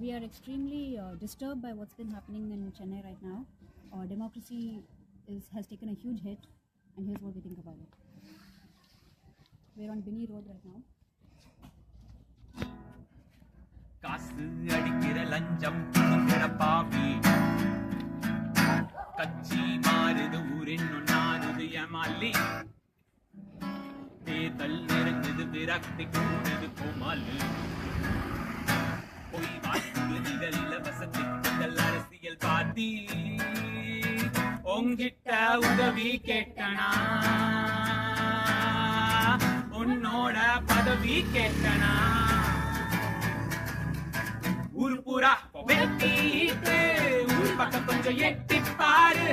we are extremely uh, disturbed by what's been happening in Chennai right now. Our democracy is, has taken a huge hit, and here's what we think about it. We're on Binny Road right now. காசு அடிக்கிற லஞ்சம் கொடுக்கிற பாவி கட்சி மாறுது ஊரின்னும் நாறுது ஏமாலி தேர்தல் நெருங்குது விரக்தி கூடுது கோமாலு தம்பி உங்கிட்ட உதவி கேட்டனா? உன்னோட பதவி கேட்டனா? ஊர் பூரா வெட்டிட்டு ஊர் பக்கம் கொஞ்சம் எட்டி பாரு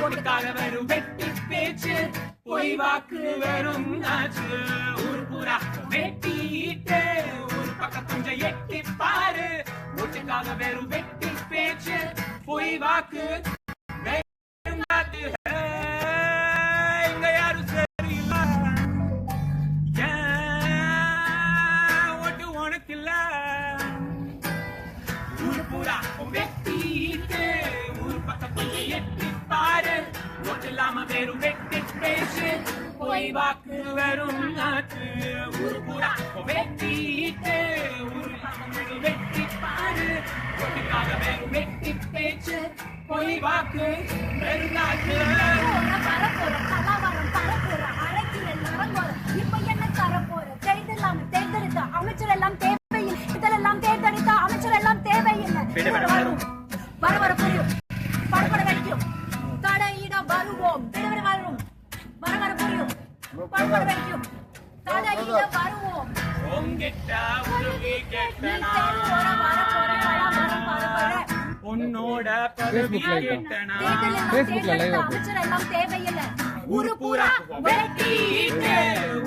ஓட்டுக்காக வெறும் வெட்டி பேச்சு பொய் வாக்கு வெறும் ஆச்சு ஊர் பூரா வெட்டிட்டு ஊர் பக்கம் கொஞ்சம் எட்டி பாரு ஓட்டுக்காக வெறும் வெட்டி வாக்கு. வெறும் ஆச்சு. பேசு. போய் வாக்கு வரும் ஏன் ஓட்டு வாக்கு வெறும் நாட்டு வரப்போற கலாவாரம் பரப்போற அரசியல் அரங்கோற இப்ப என்ன தரப்போற தேர்தலாம தேர்ந்தெடுத்த அமைச்சர் எல்லாம் தேவையில்லை இதெல்லாம் தேர்ந்தெடுத்த அமைச்சர் எல்லாம் தேவையில்லை வரும் விடு, விடு. வர வர புரியும் படப்பட வைக்கும் தடையிட வருவோம் விடுவிட வரும் வர வர புரியும் படப்பட வைக்கும் ஊரு பூரா வெட்டிட்டு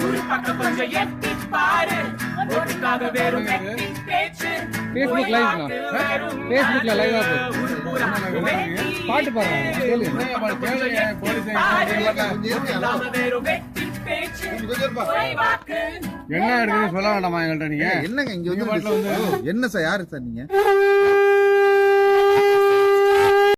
ஊரு பக்கம் கொஞ்சம் எட்டி பாரு. ஓட்டுக்காக வெறும் வெட்டி பேச்சு. Facebook live ண்ணா. Facebookல live ஆ போகுது. ஊரு பூரா வெட்டிட்டு பாட்டு என்ன இருக்குன்னு சொல்ல வேண்டாமா எங்கள்கிட்ட நீங்க? என்னங்க இங்க வந்து- என்ன சார் யாரு சார் நீங்க?